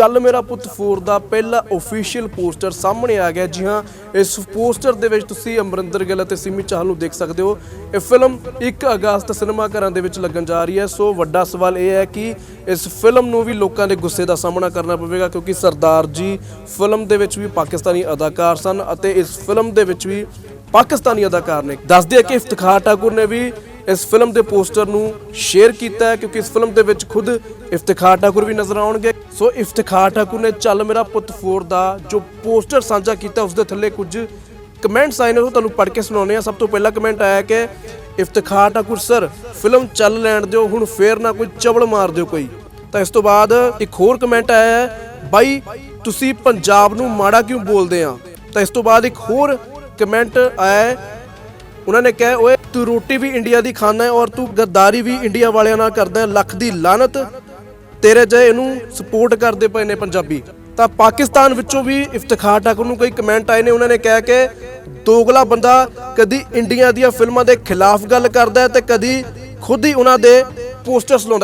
ਚੱਲ ਮੇਰਾ ਪੁੱਤ 4 ਦਾ ਪਹਿਲਾ ਅਫੀਸ਼ੀਅਲ ਪੋਸਟਰ ਸਾਹਮਣੇ ਆ ਗਿਆ ਜੀ ਹਾਂ। ਇਸ ਪੋਸਟਰ ਦੇ ਵਿੱਚ ਤੁਸੀਂ ਅਮਰਿੰਦਰ ਗਿੱਲ ਅਤੇ ਸਿਮੀ ਚਾਹਲ ਨੂੰ ਦੇਖ ਸਕਦੇ ਹੋ। ਇਹ ਫਿਲਮ 1 ਅਗਸਤ ਸਿਨੇਮਾ ਘਰਾਂ ਦੇ ਵਿੱਚ ਲੱਗਣ ਜਾ ਰਹੀ ਹੈ। ਸੋ ਵੱਡਾ ਸਵਾਲ ਇਹ ਹੈ ਕਿ ਇਸ ਫਿਲਮ ਨੂੰ ਵੀ ਲੋਕਾਂ ਦੇ ਗੁੱਸੇ ਦਾ ਸਾਹਮਣਾ ਕਰਨਾ ਪਵੇਗਾ ਕਿਉਂਕਿ ਸਰਦਾਰ ਜੀ ਫਿਲਮ ਦੇ ਵਿੱਚ ਵੀ ਪਾਕਿਸਤਾਨੀ ਅਦਾਕਾਰ ਸਨ ਅਤੇ ਇਸ ਫਿਲਮ ਦੇ ਵਿੱਚ ਵੀ ਪਾਕਿਸਤਾਨੀ ਅਦਾਕਾਰ ਨੇ। ਦੱਸਦੇ ਆ ਕਿ ਇਫਤਖਾਰ ਠਾਕੁਰ ਨੇ ਵੀ ਇਸ ਫਿਲਮ ਦੇ ਪੋਸਟਰ ਨੂੰ ਸ਼ੇਅਰ ਕੀਤਾ ਹੈ, ਕਿਉਂਕਿ ਇਸ ਫਿਲਮ ਦੇ ਵਿੱਚ ਖੁਦ ਇਫਤਖਾਰ ਠਾਕੁਰ ਵੀ ਨਜ਼ਰ ਆਉਣਗੇ। ਸੋ ਇਫਤਖਾਰ ਠਾਕੁਰ ਨੇ ਚੱਲ ਮੇਰਾ ਪੁੱਤ 4 ਦਾ ਜੋ ਪੋਸਟਰ ਸਾਂਝਾ ਕੀਤਾ ਉਸ ਦੇ ਥੱਲੇ ਕੁਝ ਕਮੈਂਟਸ ਆਏ ਨੇ, ਉਹ ਤੁਹਾਨੂੰ ਪੜ੍ਹ ਕੇ ਸੁਣਾਉਂਦੇ ਆ ਸਭ ਤੋਂ ਪਹਿਲਾ ਕਮੈਂਟ ਆਇਆ ਕਿ, ਇਫਤਖਾਰ ਠਾਕੁਰ ਸਰ, ਫਿਲਮ ਚੱਲ ਲੈਣ ਦਿਓ, ਹੁਣ ਫੇਰ ਨਾ ਕੋਈ ਚਵਲ ਮਾਰ ਦਿਓ ਕੋਈ। ਤਾਂ ਇਸ ਤੋਂ ਬਾਅਦ ਇੱਕ ਹੋਰ ਕਮੈਂਟ ਆਇਆ ਹੈ, ਬਾਈ, ਤੁਸੀਂ ਪੰਜਾਬ ਨੂੰ ਮਾੜਾ ਕਿਉਂ ਬੋਲਦੇ ਆ? ਤਾਂ ਇਸ ਤੋਂ ਬਾਅਦ ਇੱਕ ਹੋਰ ਕਮੈਂਟ ਆਇਆ ਉਹਨਾਂ ਨੇ ਕਿਹਾ, ਓਏ, ਤੂੰ ਰੋਟੀ ਵੀ ਇੰਡੀਆ ਦੀ ਖਾਣਾ ਹੈ ਔਰ ਤੂੰ ਗੱਦਾਰੀ ਵੀ ਇੰਡੀਆ ਵਾਲਿਆਂ ਨਾਲ ਕਰਦਾ ਹੈ। ਲੱਖ ਦੀ ਲਾਨਤ ਤੇਰੇ ਜੇ ਇਹਨੂੰ ਸਪੋਰਟ ਕਰਦੇ ਪਏ ਨੇ ਪੰਜਾਬੀ। ਤਾਂ ਪਾਕਿਸਤਾਨ ਵਿੱਚੋਂ ਵੀ ਇਫਤਖਾਰ ਠਾਕੁਰ ਨੂੰ ਕਈ ਕਮੈਂਟ ਆਏ ਨੇ, ਉਹਨਾਂ ਨੇ ਕਿਹਾ ਕਿ ਦੋਗਲਾ ਬੰਦਾ ਕਦੀ ਇੰਡੀਆ ਦੀਆਂ ਫਿਲਮਾਂ ਦੇ ਖਿਲਾਫ ਗੱਲ ਕਰਦਾ ਹੈ ਤੇ ਕਦੀ ਖੁਦ ਹੀ ਉਹਨਾਂ ਦੇ ਪੋਸਟਰਸ ਲਾਉਂਦਾ